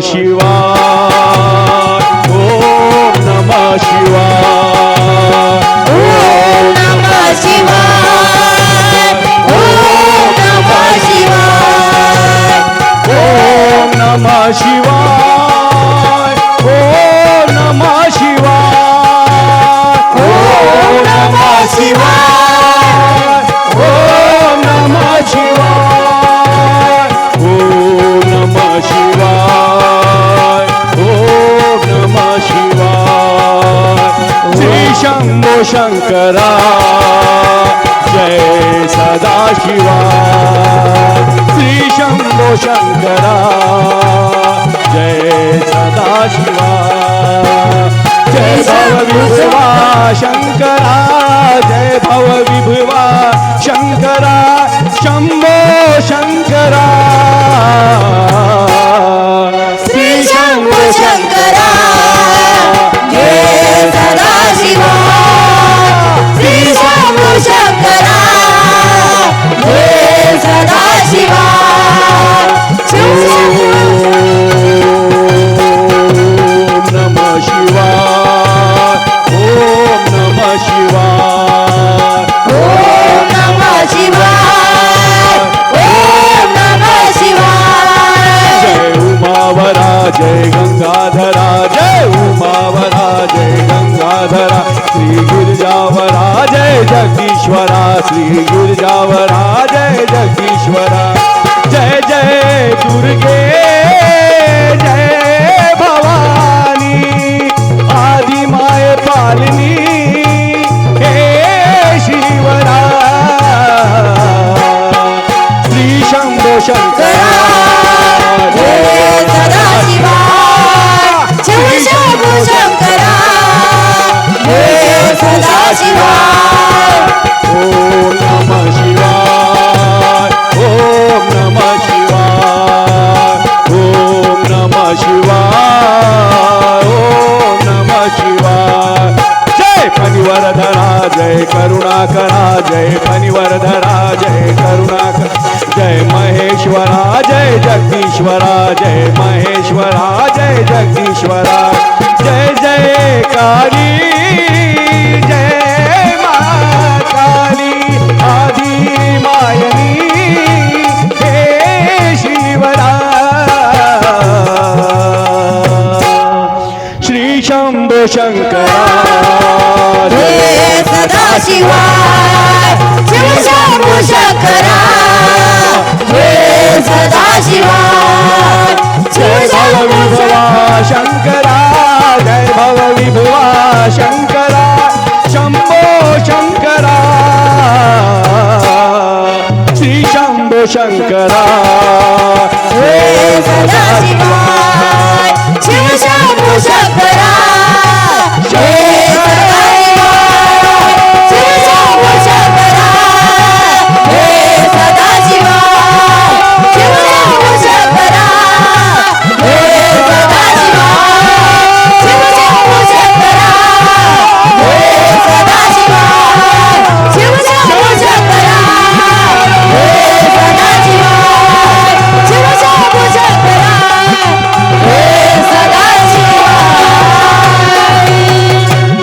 ಶಿವ शंभो शंकरा। जय सदा शिवा श्री शंभो शंकरा। जय सदा शिवा जय भव शंकरा। जय भव विभवा शंकरा। शंभो शंकरा। 亲道 जगदीश्वरा श्री गिरजावरा जय जगदीश्वरा जय जय दुर्गे। जय फणिवरधरा जय करुणाकर, जय महेश्वरा, जय जगदीश्वरा, जय महेश्वरा, जय जगदीश्वरा, जय जय काली, जय शंकरा सदा शिव शङ्करा जय भव विभुवा शंभो शम्भो श्री शंभो शङ्करा